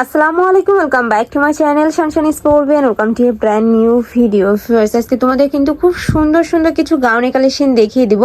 আসসালামু আলাইকুম welcome back to my channel Shanshan sport van welcome to a brand new video আজকে তোমাদের কিন্তু খুব সুন্দর সুন্দর কিছু গাউনে কালেকশন দেখিয়ে দিব।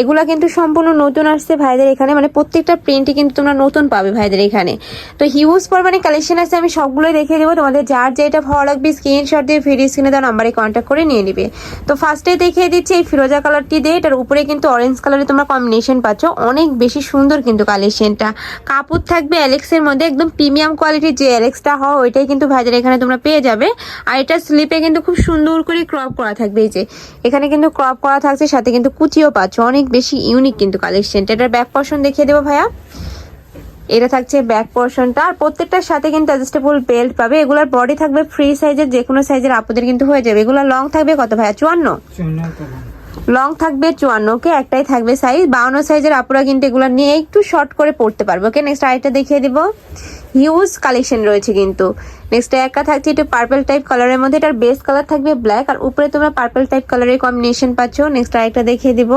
এগুলা কিন্তু সম্পূর্ণ নতুন আসছে ভাইদের এখানে মানে প্রত্যেকটা প্রিন্টই কিন্তু তোমরা নতুন পাবে ভাইদের এখানে। তো হিউজ পরিমাণে কালেকশন আছে, আমি সবগুলোই দেখিয়ে দেবো। তোমাদের যার যেটা ভালো লাগবে স্ক্রিনশট দিয়ে ভিডিও স্ক্রিনে দেওয়া নাম্বারে কন্ট্যাক্ট করে নিয়ে নিবে। তো ফার্স্টে দেখিয়ে দিচ্ছি এই ফিরোজা কালারটি দিয়ে, এটার উপরে কিন্তু অরেঞ্জ কালারে তোমরা কম্বিনেশন পাচ্ছ। অনেক বেশি সুন্দর কিন্তু কালেকশনটা কাপড় থাকবে অ্যালেক্সের মধ্যে, একদম প্রিমিয়াম কোয়ালিটির যে অ্যালেক্সটা হয়, ওইটাই কিন্তু ভাইদের এখানে তোমরা পেয়ে যাবে। আর এটা স্লিপে কিন্তু খুব সুন্দর করে ক্রপ করা থাকবে এই যে। এখানে কিন্তু ক্রপ করা থাকছে, সাথে কিন্তু কুচিও পাচ্ছ। অনেক বেশি ইউনিক কিন্তু কালেকশনটা এটার ব্যাক পর্শন দেখিয়ে দেবো ভাইয়া। এটা থাকছে ব্যাক পোর্শনটা আর প্রত্যেকটার সাথে কিন্তু অ্যাডজাস্টেবল বেল্ট পাবে। এগুলোর বডি থাকবে ফ্রি সাইজের যে কোনো সাইজের আপুদের কিন্তু হয়ে যাবে। এগুলো লং থাকবে কত ভাইয়া? চুয়ান্ন? লং থাকবে চুয়ান্ন ওকে একটাই থাকবে সাইজ বাউন্ন সাইজের আপুরা কিন্তু এগুলো নিয়ে একটু শর্ট করে পড়তে পারবে ওকে নেক্সট আরেকটা দেখিয়ে দিব। হিউজ কালেকশন রয়েছে কিন্তু। নেক্সট একটা থাকছে একটু পার্পল টাইপ কালারের মধ্যে, এটার বেস কালার থাকবে ব্ল্যাক আর উপরে তোমরা পার্পল টাইপ কালারের কম্বিনেশন পাচ্ছ। নেক্সট আরেকটা দেখিয়ে দিব।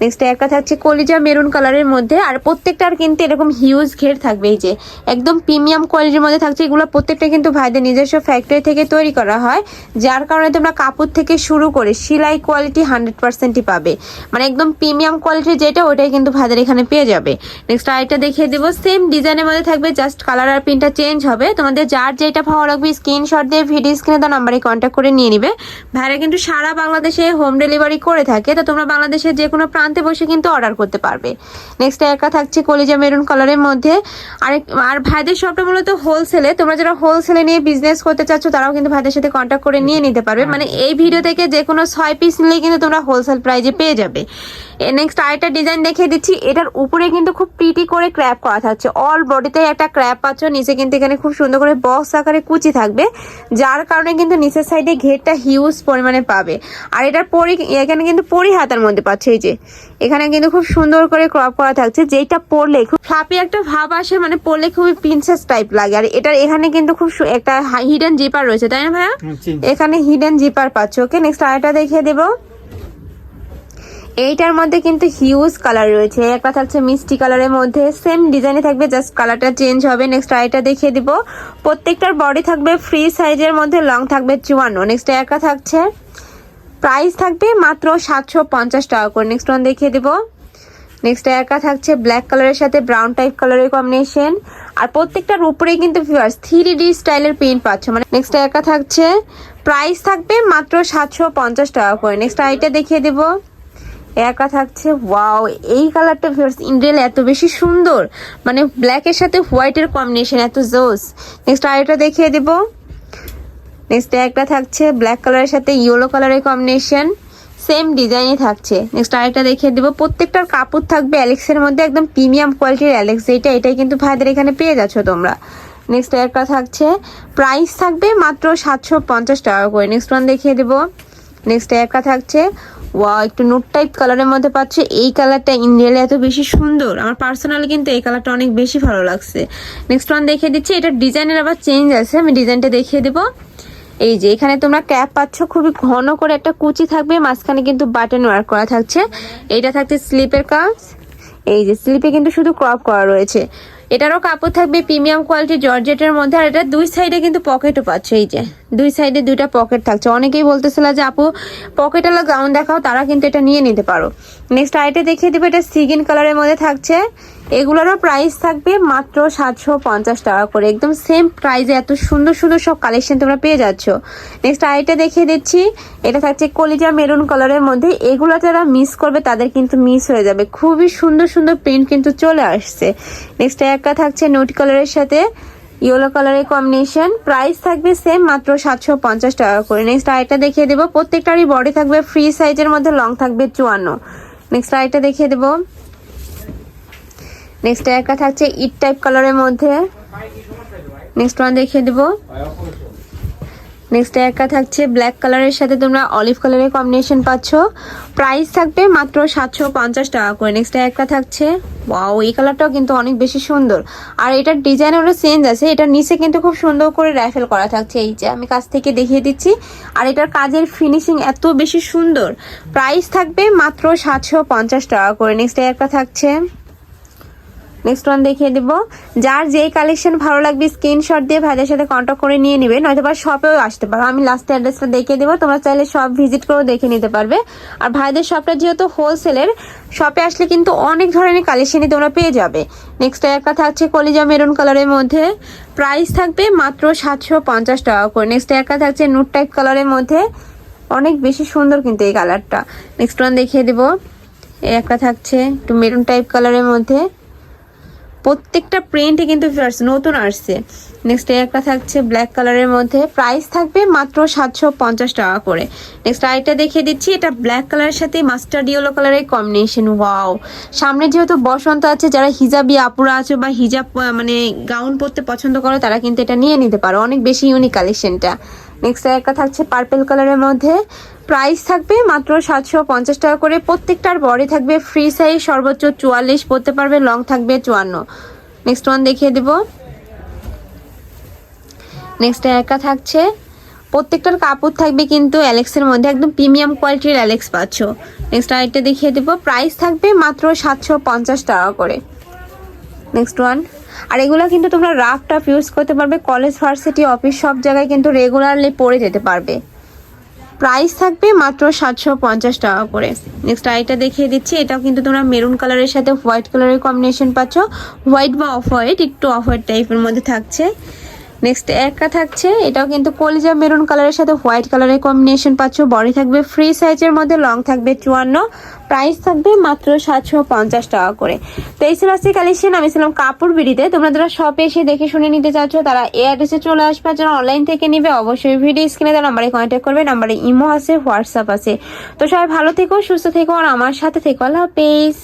নেক্সট একটা থাকছে কলিজা মেরুন কালারের মধ্যে, আর প্রত্যেকটার কিন্তু এরকম হিউজ ঘের থাকবে, এই যে একদম প্রিমিয়াম কোয়ালিটির মধ্যে থাকছে। এগুলো প্রত্যেকটা কিন্তু ভাইদের নিজস্ব ফ্যাক্টরি থেকে তৈরি করা হয়, যার কারণে তোমরা কাপড় থেকে শুরু করে সেলাই কোয়ালিটি হান্ড্রেড পার্সেন্টই পাবে। মানে একদম প্রিমিয়াম কোয়ালিটির যেটা, ওটাই কিন্তু ভাইদের এখানে পেয়ে যাবে। নেক্সট আরেকটা দেখিয়ে দেবো সেম ডিজাইনের মধ্যে থাকবে জাস্ট কালার আর প্রিন্টটা চেঞ্জ হবে। তোমাদের যার যেটা ভালো লাগবে স্ক্রিনশট দিয়ে ভিডিও স্ক্রিনে দেওয়া নাম্বারে কন্ট্যাক্ট করে নিয়ে নিবে। ভাইরা কিন্তু সারা বাংলাদেশে হোম ডেলিভারি করে থাকে, তো তোমরা বাংলাদেশের যে কোনো প্রান্তে বসে কিন্তু অর্ডার করতে পারবে। নেক্সট একা থাকছে কলিজা মেরুন কালারের মধ্যে। আরেক আর ভাইদের শপটা মূলত হোলসেলে তোমরা যারা হোলসেলে নিয়ে বিজনেস করতে চাচ্ছ তারাও কিন্তু ভাইদের সাথে কন্ট্যাক্ট করে নিয়ে নিতে পারবে। মানে এই ভিডিও থেকে যে কোনো ছয় পিস নিলে কিন্তু তোমরা হোলসেল প্রাইজে পেয়ে যাবে। নেক্সট আরেকটা ডিজাইন দেখিয়ে দিচ্ছি। এটার উপরে কিন্তু খুব প্রিটি করে ক্র্যাপ করা থাকছে। অল বডিতে একটা ক্র্যাপ পাচ্ছ নিচে কিন্তু এখানে খুব সুন্দর করে বক্স আকারে কুচি থাকবে যার কারণে কিন্তু নিচের সাইডে ঘেরটা হিউজ পরিমাণে পাবে। আর এটার পরি এখানে কিন্তু পরি হাতার মধ্যে পাচ্ছে এই যে। এখানে কিন্তু খুব সুন্দর করে ক্রপ করা থাকছে যেটা পরলে খুব ফ্লাপি একটা ভাব আসে মানে পরলে খুবই প্রিন্সেস টাইপ লাগে। আর এটার এখানে কিন্তু খুব একটা হিডেন জিপার রয়েছে তাই না ভাইয়া? এখানে হিডেন জিপার পাচ্ছ ওকে নেক্সট আরেকটা দেখিয়ে দেবো। এইটার মধ্যে কিন্তু হিউজ কালার রয়েছে। একটা থাকছে মিষ্টি কালারের মধ্যে সেম ডিজাইনে থাকবে জাস্ট কালারটা চেঞ্জ হবে। নেক্সট আরেকটা দেখিয়ে দিব। প্রত্যেকটার বডি থাকবে ফ্রি সাইজের মধ্যে লং থাকবে চুয়ান্ন। নেক্সট একটা থাকছে। প্রাইস থাকবে মাত্র সাতশো পঞ্চাশ টাকা করে। নেক্সট ওয়ান দেখিয়ে দিব। নেক্সট একা থাকছে ব্ল্যাক কালারের সাথে ব্রাউন টাইপ কালারের কম্বিনেশন আর প্রত্যেকটার উপরেই কিন্তু ভিউয়ার্স থ্রি ডি স্টাইলের প্রিন্ট পাচ্ছ। মানে নেক্সট একা থাকছে। প্রাইস থাকবে মাত্র সাতশো পঞ্চাশ টাকা করে। নেক্সট আইটা দেখিয়ে দেবো। একা থাকছে। ওয়াও এই কালারটা ভিউয়ার্স ইন্ডিয়াল এত বেশি সুন্দর। মানে ব্ল্যাকের সাথে হোয়াইটের কম্বিনেশন এত জোস নেক্সট আরেকটা দেখিয়ে দেব। নেক্সট একটা থাকছে ব্ল্যাক কালারের সাথে ইয়েলো কালারের কম্বিনেশন সেম ডিজাইনই থাকছে। নেক্সট আরেকটা দেখিয়ে দেবো। প্রত্যেকটার কাপড় থাকবে অ্যালেক্সের মধ্যে, একদম প্রিমিয়াম কোয়ালিটির অ্যালেক্স এইটা এটাই কিন্তু ভাইদের এখানে পেয়ে যাচ্ছ তোমরা। নেক্সট একটা থাকছে প্রাইস থাকবে মাত্র সাতশো পঞ্চাশ টাকা করে। নেক্সট ওয়ান দেখিয়ে দেবো। নেক্সট একটা থাকছে ওয়া একটু নোট টাইপ কালারের মধ্যে পাচ্ছে। এই কালারটা ইন্ডিয়ালে এত বেশি সুন্দর। আমার পার্সোনালি কিন্তু এই কালারটা অনেক বেশি ভালো লাগছে। নেক্সট ওয়ান দেখিয়ে দিচ্ছি। এটার ডিজাইনের আবার চেঞ্জ আছে। আমি ডিজাইনটা দেখিয়ে দেবো। এই যে, এখানে তোমরা ক্যাপ পাচ্ছ। খুবই ঘন করে একটা কুচি থাকবে। মাঝখানে কিন্তু বাটন ওয়ার্ক করা থাকছে। এইটা থাকছে স্লিপের কাজ এই যে স্লিপে কিন্তু শুধু ক্রপ করা রয়েছে। এটারও কাপড় থাকবে প্রিমিয়াম কোয়ালিটি জর্জেটের মধ্যে। আর এটা দুই সাইডে কিন্তু পকেটও পাচ্ছে। এই যে। দুই সাইডে দুইটা পকেট থাকছে। অনেকেই বলতেছিল যে, আপু পকেটওয়ালা গাউন দেখাও, তারা কিন্তু এটা নিয়ে নিতে পারো। নেক্সট আইটে দেখিয়ে দেবো, এটা সিগিন কালারের মধ্যে থাকছে। এগুলোরও প্রাইস থাকবে মাত্র সাতশো পঞ্চাশ টাকা করে। একদম সেম প্রাইসে এত সুন্দর সুন্দর সব কালেকশন তোমরা পেয়ে যাচ্ছ। নেক্সট আইটে দেখিয়ে দিচ্ছি, এটা থাকছে কলিজা মেরুন কালারের মধ্যে। এগুলো যারা মিস করবে, তাদের কিন্তু মিস হয়ে যাবে। খুবই সুন্দর সুন্দর প্রিন্ট কিন্তু চলে আসছে। নেক্সট একটা থাকছে নোট কালারের সাথে। ইয়েলো কালারের কম্বিনেশন প্রাইস থাকবে সেম মাত্র সাতশো পঞ্চাশ টাকা করে। নেক্সট আরেকটা দেখিয়ে দেবো। প্রত্যেকটারই বডি থাকবে ফ্রি সাইজের মধ্যে লং থাকবে চুয়ান্ন। নেক্সট আরেকটা দেখিয়ে দেবো। নেক্সট একটা থাকছে ইট টাইপ কালারের মধ্যে। নেক্সট ওয়ান দেখিয়ে দেবো। নেক্সট একটা থাকছে ব্ল্যাক কালারের সাথে তোমরা অলিভ কালারের কম্বিনেশন পাচ্ছ। প্রাইস থাকবে মাত্র সাতশো পঞ্চাশ টাকা করে। নেক্সট একটা থাকছে ওয়াও এই কালারটাও কিন্তু অনেক বেশি সুন্দর। আর এটার ডিজাইন ওটা চেঞ্জ আছে। এটার নিচে কিন্তু খুব সুন্দর করে র্যাফেল করা থাকছে। এই যে আমি কাছ থেকে দেখিয়ে দিচ্ছি। আর এটার কাজের ফিনিশিং এত বেশি সুন্দর। প্রাইস থাকবে মাত্র সাতশো পঞ্চাশ টাকা করে। নেক্সট একটা থাকছে নেক্সট ওয়ান দেখিয়ে দিব। যার যেই কালেকশন ভালো লাগবে স্ক্রিনশট দিয়ে ভাইদের সাথে কন্ট্যাক্ট করে নিয়ে নিবে, নয়তো বা শপেও আসতে পারো। আমি লাস্টে অ্যাড্রেসটা দেখিয়ে দেবো, তোমরা চাইলে শপ ভিজিট করেও দেখে নিতে পারবে। আর ভাইদের শপটা যেহেতু হোলসেলের শপে আসলে কিন্তু অনেক ধরনের কালেকশনই তোমরা পেয়ে যাবে। নেক্সট একটা থাকছে কলিজা মেরুন কালারের মধ্যে। প্রাইস থাকবে মাত্র সাতশো পঞ্চাশ টাকা করে। নেক্সট একটা থাকছে নুট টাইপ কালারের মধ্যে। অনেক বেশি সুন্দর কিন্তু এই কালারটা নেক্সট ওয়ান দেখিয়ে দেবো। একটা থাকছে একটু মেরুন টাইপ কালারের মধ্যে। প্রত্যেকটা প্রিন্টে কিন্তু নতুন আসছে। নেক্সট একটা থাকছে ব্ল্যাক কালারের মধ্যে। প্রাইস থাকবে মাত্র সাতশো পঞ্চাশ টাকা করে। নেক্সট আরেকটা দেখিয়ে দিচ্ছি, এটা ব্ল্যাক কালারের সাথে মাস্টার্ড ইয়েলো কালারের কম্বিনেশন ওয়াও সামনে যেহেতু বসন্ত আছে, যারা হিজাবি আপুরা আছে বা হিজাব মানে গাউন পরতে পছন্দ করো, তারা কিন্তু এটা নিয়ে নিতে পারো। অনেক বেশি ইউনিক কালেকশনটা নেক্সট একটা থাকছে পার্পেল কালারের মধ্যে। প্রাইস থাকবে মাত্র সাতশো পঞ্চাশ টাকা করে। প্রত্যেকটার বডি থাকবে ফ্রি সাইজ সর্বোচ্চ চুয়াল্লিশ, পড়তে পারবে লং থাকবে চুয়ান্ন। নেক্সট ওয়ান দেখিয়ে দেবো। নেক্সট একা থাকছে। প্রত্যেকটার কাপড় থাকবে কিন্তু অ্যালেক্সের মধ্যে। একদম প্রিমিয়াম কোয়ালিটির অ্যালেক্স পাচ্ছ। নেক্সট আরেকটা দেখিয়ে দেবো। প্রাইস থাকবে মাত্র সাতশো পঞ্চাশ টাকা করে। নেক্সট ওয়ান আর এগুলো কিন্তু তোমরা রাফ টাফ ইউজ করতে পারবে। কলেজ ভার্সিটি অফিস সব জায়গায় কিন্তু রেগুলারলি পরে যেতে পারবে। প্রাইস থাকবে মাত্র সাতশো পঞ্চাশ টাকা করে। নেক্সট আইটা দেখিয়ে দিচ্ছি, এটাও কিন্তু তোমরা মেরুন কালারের সাথে হোয়াইট কালারের কম্বিনেশন পাচ্ছ। হোয়াইট বা অফ হোয়াইট একটু অফ হোয়াইট টাইপের মধ্যে থাকছে। নেক্সট একটা থাকছে, এটাও কিন্তু কলিজা মেরুন কালারের সাথে হোয়াইট কালারের কম্বিনেশন পাচ্ছ। বডি থাকবে ফ্রি সাইজের মধ্যে লং থাকবে চুয়ান্ন। প্রাইস থাকবে মাত্র সাতশো পঞ্চাশ টাকা করে। তো এই ছিল কালেকশন আমি ছিলাম কাপড় বিড়িতে। তোমরা যারা শপে এসে দেখে শুনে নিতে চাচ্ছ, তারা এই অ্যাড্রেসে চলে আসবে। যারা অনলাইন থেকে নিবে, অবশ্যই ভিডিও স্ক্রিনে তার নাম্বারে কন্ট্যাক্ট করবে। নাম্বারে ইমো আছে হোয়াটসঅ্যাপ আছে। তো সবাই ভালো থেকো, সুস্থ থেকো, আর আমার সাথে থেকো। আল্লাহ হাফেজ।